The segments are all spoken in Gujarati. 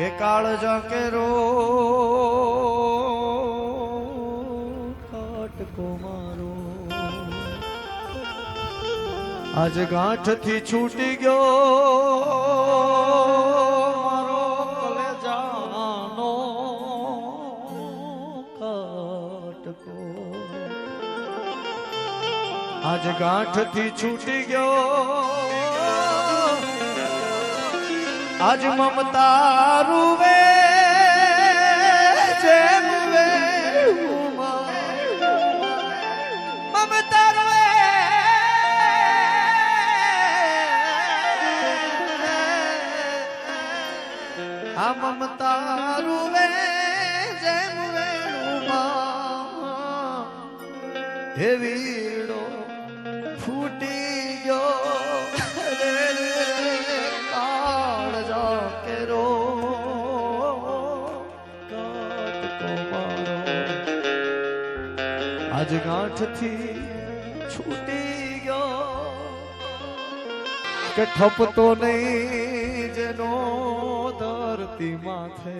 કે કાળ કેરો કાટકો મારો આજ ગાંઠથી છૂટી ગયો મારો કલેજાનો કાટકો. આજ ગાંઠથી છૂટી ગયો આજ મમતા રૂવે જેમ મમતા રૂવે જેમ વેણુમાં હે વીડો આજ ગાંઠથી છૂટી ગયો કે ઠપતો નહીં જેનો ધરતી માથે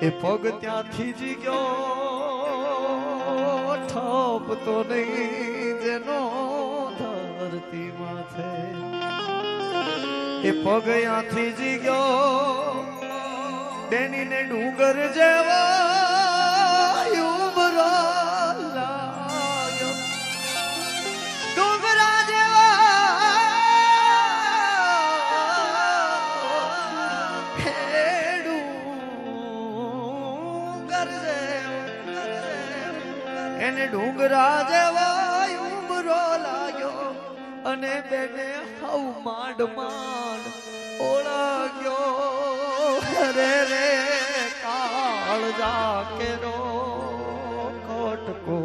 એ પગ ત્યાંથી જી ગયો ઠપતો નહીં જેનો ધરતી માથે એ પગ ત્યાંથી જી ગયો ડેની ને ડુંગર જેવો એને ડુંગરા જેવા ઉમરો લાગ્યો અને બેને હવ માંડ માંડ ઓળાગ્યો. રે રે કાળ જાકેરો કોટકો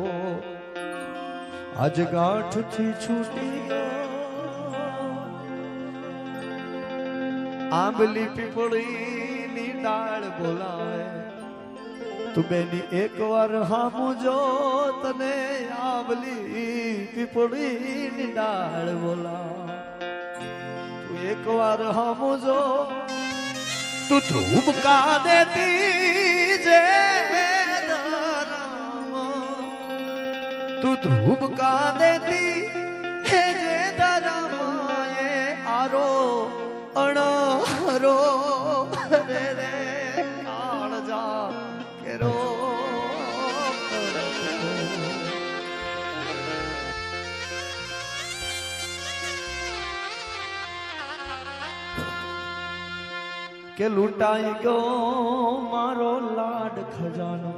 આજ ગાંઠથી છૂટી ગયો આંબલી પીપળીની ડાળ બોલાવે. તું બેની એક વાર હામું જો, તને આંબલી પીપળીની ડાળ બોલાવે. તું એક વાર હામું જો તું ધૂપ કા દેતી જે. તું ધૂપ કા દેતી કે લૂંટાઈ ગયો મારો લાડ ખજાનો.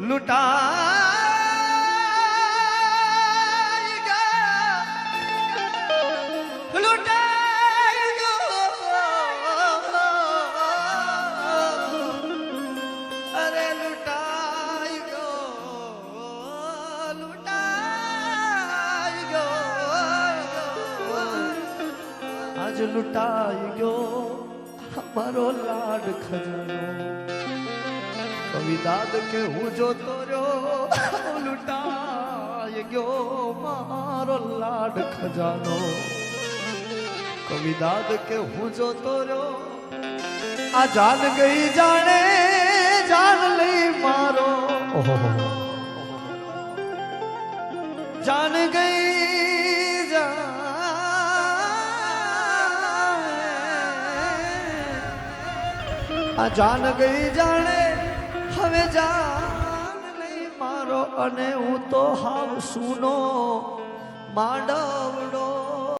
લૂંટાઈ આજ લૂંટાઈ ગયો મારો લાડ ખજાનો. કવિદાદ કે હું જોતો રહ્યો લૂંટાઈ ગયો મારો લાડ ખજાનો. કવિદાદ કે હું જોતો રહ્યો આ જાન ગઈ જાણે જાન લઈ મારો. જાન આ જાન ગઈ જાણે હવે જાન નહીં મારો અને હું તો હાવ સુનો માંડવડો